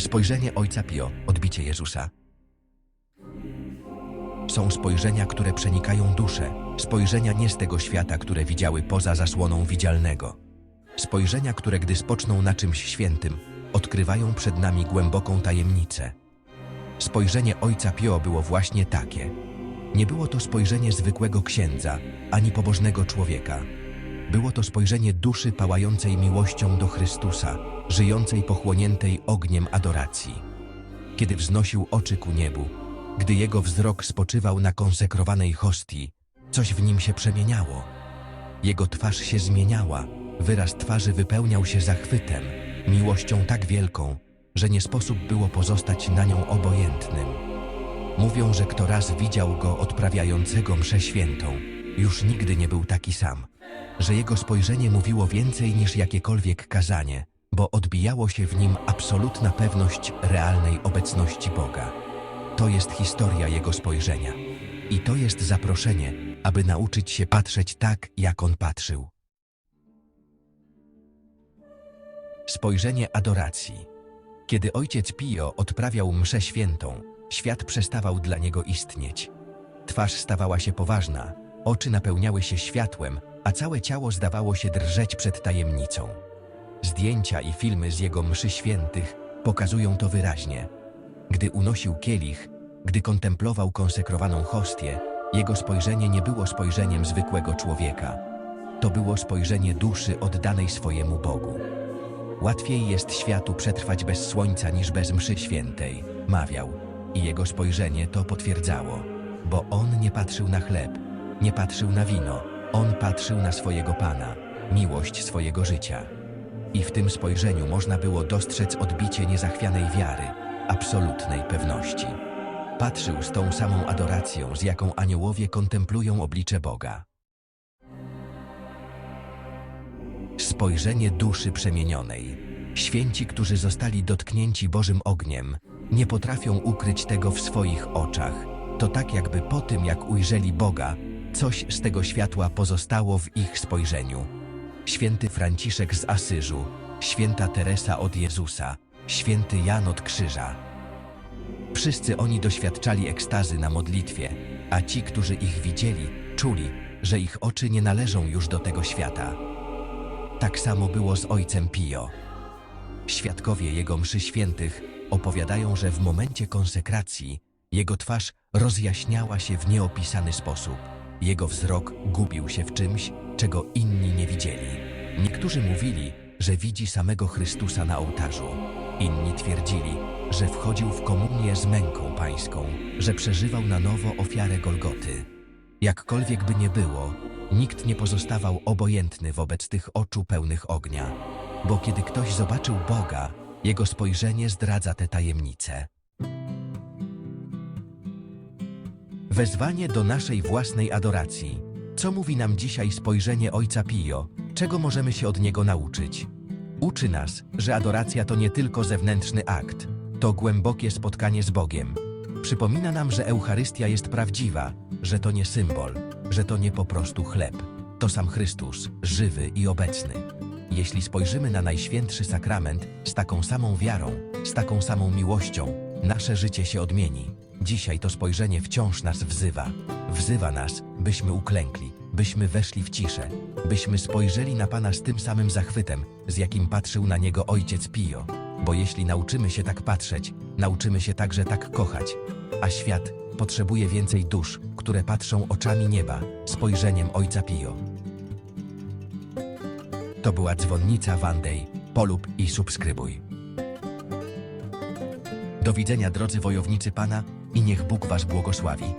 Spojrzenie Ojca Pio, odbicie Jezusa. Są spojrzenia, które przenikają duszę, spojrzenia nie z tego świata, które widziały poza zasłoną widzialnego. Spojrzenia, które gdy spoczną na czymś świętym, odkrywają przed nami głęboką tajemnicę. Spojrzenie Ojca Pio było właśnie takie. Nie było to spojrzenie zwykłego księdza, ani pobożnego człowieka. Było to spojrzenie duszy pałającej miłością do Chrystusa, żyjącej pochłoniętej ogniem adoracji. Kiedy wznosił oczy ku niebu, gdy jego wzrok spoczywał na konsekrowanej hostii, coś w nim się przemieniało. Jego twarz się zmieniała, wyraz twarzy wypełniał się zachwytem, miłością tak wielką, że nie sposób było pozostać na nią obojętnym. Mówią, że kto raz widział go odprawiającego mszę świętą, już nigdy nie był taki sam. Że jego spojrzenie mówiło więcej niż jakiekolwiek kazanie, bo odbijało się w nim absolutna pewność realnej obecności Boga. To jest historia jego spojrzenia. I to jest zaproszenie, aby nauczyć się patrzeć tak, jak on patrzył. Spojrzenie adoracji. Kiedy ojciec Pio odprawiał mszę świętą, świat przestawał dla niego istnieć. Twarz stawała się poważna, oczy napełniały się światłem, a całe ciało zdawało się drżeć przed tajemnicą. Zdjęcia i filmy z jego mszy świętych pokazują to wyraźnie. Gdy unosił kielich, gdy kontemplował konsekrowaną hostię, jego spojrzenie nie było spojrzeniem zwykłego człowieka. To było spojrzenie duszy oddanej swojemu Bogu. Łatwiej jest światu przetrwać bez słońca niż bez mszy świętej, mawiał. I jego spojrzenie to potwierdzało, bo on nie patrzył na chleb, nie patrzył na wino, on patrzył na swojego Pana, miłość swojego życia. I w tym spojrzeniu można było dostrzec odbicie niezachwianej wiary, absolutnej pewności. Patrzył z tą samą adoracją, z jaką aniołowie kontemplują oblicze Boga. Spojrzenie duszy przemienionej. Święci, którzy zostali dotknięci Bożym ogniem, nie potrafią ukryć tego w swoich oczach. To tak jakby po tym, jak ujrzeli Boga, coś z tego światła pozostało w ich spojrzeniu. Święty Franciszek z Asyżu, święta Teresa od Jezusa, święty Jan od Krzyża. Wszyscy oni doświadczali ekstazy na modlitwie, a ci, którzy ich widzieli, czuli, że ich oczy nie należą już do tego świata. Tak samo było z ojcem Pio. Świadkowie jego mszy świętych opowiadają, że w momencie konsekracji jego twarz rozjaśniała się w nieopisany sposób. Jego wzrok gubił się w czymś, czego inni nie widzieli. Niektórzy mówili, że widzi samego Chrystusa na ołtarzu. Inni twierdzili, że wchodził w komunię z męką pańską, że przeżywał na nowo ofiarę Golgoty. Jakkolwiek by nie było, nikt nie pozostawał obojętny wobec tych oczu pełnych ognia, bo kiedy ktoś zobaczył Boga, jego spojrzenie zdradza te tajemnice. Wezwanie do naszej własnej adoracji. Co mówi nam dzisiaj spojrzenie Ojca Pio? Czego możemy się od niego nauczyć? Uczy nas, że adoracja to nie tylko zewnętrzny akt, to głębokie spotkanie z Bogiem. Przypomina nam, że Eucharystia jest prawdziwa, że to nie symbol, że to nie po prostu chleb. To sam Chrystus, żywy i obecny. Jeśli spojrzymy na Najświętszy Sakrament z taką samą wiarą, z taką samą miłością, nasze życie się odmieni. Dzisiaj to spojrzenie wciąż nas wzywa. Wzywa nas, byśmy uklękli, byśmy weszli w ciszę, byśmy spojrzeli na Pana z tym samym zachwytem, z jakim patrzył na Niego Ojciec Pio. Bo jeśli nauczymy się tak patrzeć, nauczymy się także tak kochać. A świat potrzebuje więcej dusz, które patrzą oczami nieba, spojrzeniem Ojca Pio. To była dzwonnica Wandej. Polub i subskrybuj. Do widzenia drodzy wojownicy Pana i niech Bóg Was błogosławi.